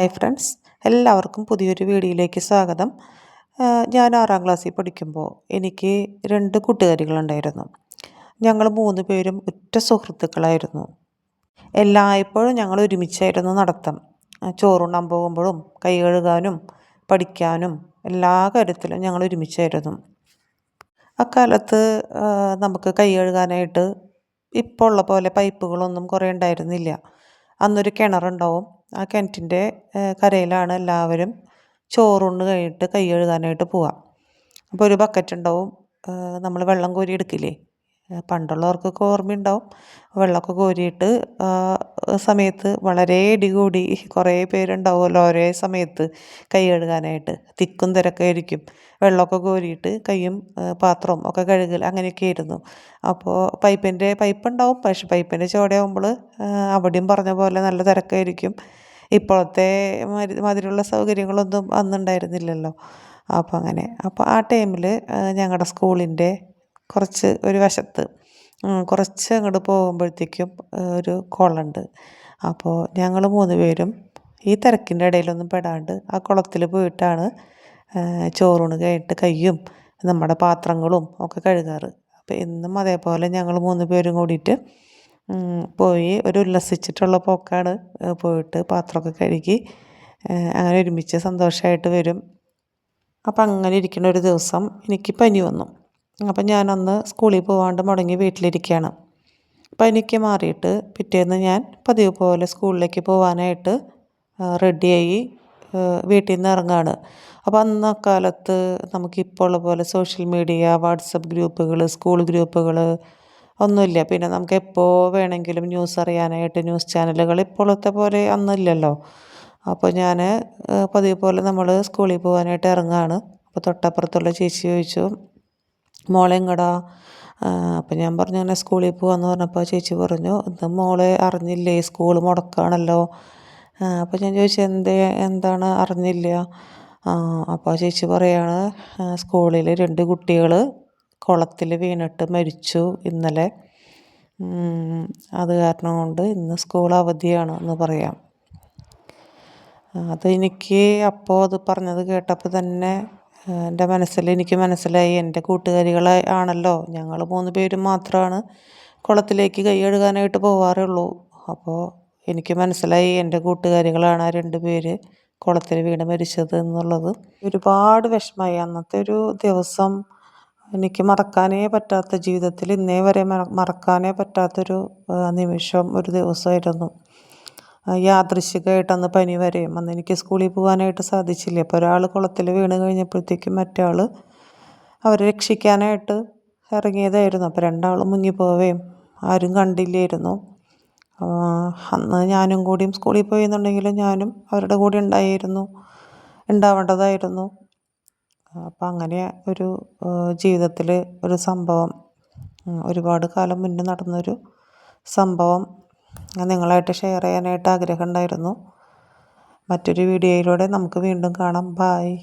Hi friends എല്ലാവർക്കും പുതിയൊരു വീഡിയോയിലേക്ക് സ്വാഗതം. ഞാൻ ആറാം ക്ലാസ്സിൽ പഠിക്കുമ്പോൾ എനിക്ക് രണ്ട് കൂട്ടുകാരികളുണ്ടായിരുന്നു. ഞങ്ങൾ മൂന്ന് പേരും ഉറ്റ സുഹൃത്തുക്കളായിരുന്നു. എല്ലായ്പ്പോഴും ഞങ്ങൾ ഒരുമിച്ചായിരുന്നു നടത്തം. ചോറുണ്ണാൻ പോകുമ്പോഴും കൈ കഴുകാനും പഠിക്കാനും എല്ലാ കാര്യത്തിലും ഞങ്ങൾ ഒരുമിച്ചായിരുന്നു. അക്കാലത്ത് നമുക്ക് കൈ കഴുകാനായിട്ട് ഇപ്പോൾ ഉള്ള പോലെ പൈപ്പുകളൊന്നും കുറേ ഉണ്ടായിരുന്നില്ല. അന്നൊരു കിണറുണ്ടാവും. ആ കിണറ്റിന്റെ കരയിലാണ് എല്ലാവരും ചോറുണ്ട് കഴിഞ്ഞിട്ട് കൈ കഴുകാനായിട്ട് പോവുക അപ്പോൾ ഒരു ബക്കറ്റ് ഉണ്ടാവും നമ്മൾ വെള്ളം കോരി എടുക്കില്ലേ? പണ്ടുള്ളവർക്കൊക്കെ ഓർമ്മയുണ്ടാവും. വെള്ളമൊക്കെ കോരിയിട്ട് സമയത്ത് വളരെ ഇടികൂടി കുറേ പേരുണ്ടാവുമല്ലോ ഒരേ സമയത്ത് കൈ കഴുകാനായിട്ട്. തിക്കും തിരക്കായിരിക്കും വെള്ളമൊക്കെ കോരിയിട്ട് കൈയും പാത്രവും ഒക്കെ കഴുകൽ അങ്ങനെയൊക്കെ ആയിരുന്നു. അപ്പോൾ പൈപ്പിന്റെ പൈപ്പ് ഉണ്ടാവും പക്ഷെ പൈപ്പിന്റെ ചോടയാകുമ്പോൾ അവിടെയും പറഞ്ഞ പോലെ നല്ല തിരക്കായിരിക്കും. ഇപ്പോഴത്തെ മാതിരിയുള്ള സൗകര്യങ്ങളൊന്നും അന്നുണ്ടായിരുന്നില്ലല്ലോ. അപ്പോൾ അങ്ങനെ. അപ്പോൾ ആ ടൈമിൽ ഞങ്ങളുടെ സ്കൂളിന്റെ കുറച്ച് ഒരു വശത്ത് കുറച്ച് അങ്ങോട്ട് പോകുമ്പോഴത്തേക്കും ഒരു കുളമുണ്ട്. അപ്പോൾ ഞങ്ങൾ മൂന്ന് പേരും ഈ തിരക്കിന്റെ ഇടയിലൊന്നും പെടാണ്ട് ആ കുളത്തിൽ പോയിട്ടാണ് ചോറൂണ് കഴിഞ്ഞിട്ട് കയ്യും നമ്മുടെ പാത്രങ്ങളും ഒക്കെ കഴുകാറ്. അപ്പോൾ എന്നും അതേപോലെ ഞങ്ങൾ മൂന്ന് പേരും കൂടിയിട്ട് പോയി ഒരു ഉല്ലസിച്ചിട്ടുള്ള പോക്കാണ് പോയിട്ട് പാത്രമൊക്കെ കഴുകി അങ്ങനെ ഒരുമിച്ച് സന്തോഷമായിട്ട് വരും. അപ്പം അങ്ങനെ ഇരിക്കുന്ന ഒരു ദിവസം എനിക്ക് പനി വന്നു. അപ്പം ഞാനന്ന് സ്കൂളിൽ പോകാണ്ട് മുടങ്ങി വീട്ടിലിരിക്കുകയാണ് പനിക്ക് മാറിയിട്ട് പിറ്റേന്ന് ഞാൻ പതിവ് പോലെ സ്കൂളിലേക്ക് പോകാനായിട്ട് റെഡിയായി വീട്ടിൽ നിന്ന് ഇറങ്ങുകയാണ് അപ്പോൾ അന്ന് അക്കാലത്ത് നമുക്കിപ്പോൾ ഉള്ള പോലെ സോഷ്യൽ മീഡിയ വാട്സപ്പ് ഗ്രൂപ്പുകൾ സ്കൂൾ ഗ്രൂപ്പുകൾ ഒന്നുമില്ല. പിന്നെ നമുക്ക് എപ്പോൾ വേണമെങ്കിലും ന്യൂസ് അറിയാനായിട്ട് ന്യൂസ് ചാനലുകൾ ഇപ്പോഴത്തെ പോലെ അന്നില്ലല്ലോ അപ്പോൾ ഞാൻ പതിവ് പോലെ നമ്മൾ സ്കൂളിൽ പോകാനായിട്ട് ഇറങ്ങുകയാണ് അപ്പോൾ തൊട്ടപ്പുറത്തുള്ള ചേച്ചി ചോദിച്ചു മോളെ കട അപ്പം ഞാൻ പറഞ്ഞു അങ്ങനെ സ്കൂളിൽ പോകാമെന്ന് പറഞ്ഞപ്പോൾ ചേച്ചി പറഞ്ഞു ഇന്ന് മോളെ അറിഞ്ഞില്ലേ? സ്കൂൾ മുടക്കാണല്ലോ. അപ്പോൾ ഞാൻ ചോദിച്ചു എന്തേ എന്താണ് അറിഞ്ഞില്ല? അപ്പോൾ ചേച്ചി പറയാണ് സ്കൂളിൽ രണ്ട് കുട്ടികൾ കുളത്തിൽ വീണിട്ട് മരിച്ചു ഇന്നലെ. അത് കാരണം കൊണ്ട് ഇന്ന് സ്കൂൾ അവധിയാണ് എന്ന് പറയാം. അത് എനിക്ക് അപ്പോൾ അത് പറഞ്ഞത് കേട്ടപ്പോൾ തന്നെ എന്റെ മനസ്സിൽ എനിക്ക് മനസ്സിലായി എന്റെ കൂട്ടുകാരികൾ ആണല്ലോ. ഞങ്ങൾ മൂന്ന് പേരും മാത്രമാണ് കുളത്തിലേക്ക് കൈ കഴുകാനായിട്ട് അപ്പോൾ എനിക്ക് മനസ്സിലായി എന്റെ കൂട്ടുകാരികളാണ് ആ രണ്ട് പേര് കുളത്തിൽ വീണ് മരിച്ചത് എന്നുള്ളത്. ഒരുപാട് വിഷമമായി. അന്നത്തെ ഒരു ദിവസം എനിക്ക് മറക്കാനേ പറ്റാത്ത ജീവിതത്തിൽ ഇന്നേ വരെ മറക്കാനേ പറ്റാത്തൊരു നിമിഷം ഒരു ദിവസമായിരുന്നു. യാദൃശികമായിട്ട് അന്ന് പനി വരെയും അന്ന് എനിക്ക് സ്കൂളിൽ പോകാനായിട്ട് സാധിച്ചില്ല. അപ്പോൾ ഒരാൾ കുളത്തിൽ വീണ് കഴിഞ്ഞപ്പോഴത്തേക്കും മറ്റാൾ അവരെ രക്ഷിക്കാനായിട്ട് ഇറങ്ങിയതായിരുന്നു. അപ്പോൾ രണ്ടാളും മുങ്ങിപ്പോവുകയും ആരും കണ്ടില്ലായിരുന്നു. അന്ന് ഞാനും കൂടിയും സ്കൂളിൽ പോയെന്നുണ്ടെങ്കിൽ ഞാനും അവരുടെ കൂടെ ഉണ്ടായിരുന്നു ഉണ്ടാവേണ്ടതായിരുന്നു. അപ്പം അങ്ങനെ ഒരു ജീവിതത്തിൽ ഒരു സംഭവം ഒരുപാട് കാലം മുന്നേ നടന്നൊരു സംഭവം നിങ്ങളായിട്ട് ഷെയർ ചെയ്യാനായിട്ട് ആഗ്രഹമുണ്ടായിരുന്നു മറ്റൊരു വീഡിയോയിലൂടെ നമുക്ക് വീണ്ടും കാണാം. ബായ്